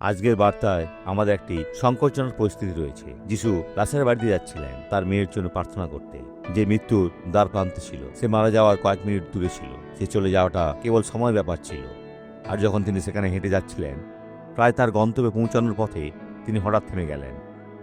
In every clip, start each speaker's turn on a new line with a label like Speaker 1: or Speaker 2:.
Speaker 1: আজকের বার্তায় আমাদের একটি সংকটজনক পরিস্থিতি রয়েছে। যিশু লাসারের বাড়িতে যাচ্ছিলেন, তার মেয়ের জন্য প্রার্থনা করতে। যে মৃত্যুর দ্বার প্রান্তে ছিল, সে মারা যাওয়ার কয়েক মিনিট দূরে ছিল। সে চলে যাওয়াটা কেবল সময় ব্যাপার ছিল। আর যখন তিনি সেখানে হেঁটে যাচ্ছিলেন, প্রায় তার গন্তব্যে পৌঁছানোর পথে তিনি হঠাৎ থেমে গেলেন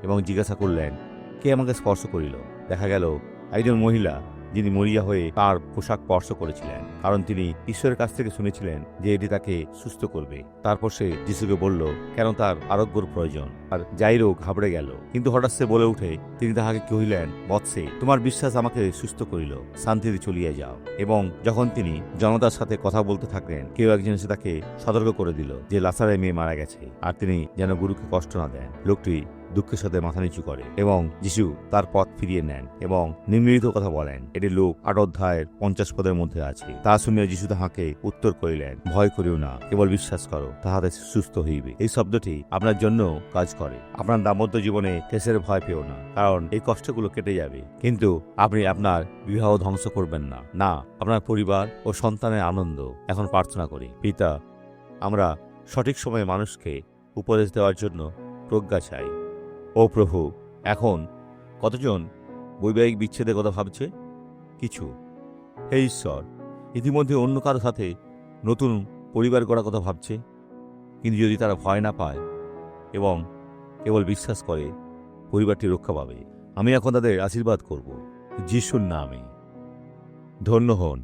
Speaker 1: এবং জিজ্ঞাসা করলেন, কে আমাকে স্পর্শ করিল? দেখা গেল, একজন মহিলা যিনি মরিয়া হয়ে তার পোশাক স্পর্শ করেছিলেন। কারণ তিনি ঈশ্বরের কাছ থেকে শুনেছিলেন যে এটি তাকে সুস্থ করবে। তারপর সে যিশুকে বলল, কেন তার আরোগ্যর প্রয়োজন? আর জাইরো ঘাবড়ে গেল। কিন্তু হঠাৎ সে বলে উঠে তিনি তাহাকে কহিলেন বৎসে তোমার বিশ্বাস আমাকে সুস্থ করিল, শান্তিতে চলিয়ে যাও। এবং যখন তিনি জনতার সাথে কথা বলতে থাকলেন, কেউ একজন এসে তাকে সতর্ক করে দিল যে লাসারের মেয়ে মারা গেছে, আর তিনি যেন গুরুকে কষ্ট না দেন। লোকটি দুঃখের সাথে মাথা নিচু করে এবং যিশু তার পথ ফিরিয়ে নেন এবং নিম্নলিখিত কথা বলেন, এটি লোক আট অধ্যায়ের পঞ্চাশ পদের মধ্যে আছে। তা শুনিয়া যিশু তাহাকে উত্তর করিলেন, ভয় করিও না, কেবল বিশ্বাস করো, তাহাতে সুস্থ হইবে। এই শব্দটি আপনার জন্য কাজ করে। আপনার দাম্পত্য জীবনে কেসের ভয় পেও না, কারণ এই কষ্টগুলো কেটে যাবে। কিন্তু আপনি আপনার বিবাহ ধ্বংস করবেন না। না, আপনার পরিবার ও সন্তানের আনন্দ। এখন প্রার্থনা করি, পিতা, আমরা সঠিক সময়ে মানুষকে উপদেশ দেওয়ার জন্য প্রজ্ঞা চাই। ও প্রভু, এখন কতজন বৈবাহিক বিচ্ছেদের কথা ভাবছে? কিছু। হে ঈশ্বর, ইতিমধ্যে অন্য কারও সাথে নতুন পরিবার গড়ার কথা ভাবছে? কিন্তু যদি তারা ভয় না পায় এবং কেবল বিশ্বাস করে, পরিবারটি রক্ষা পাবে। আমি এখন তাদের আশীর্বাদ করব। যিশুর নামে। ধন্য হন।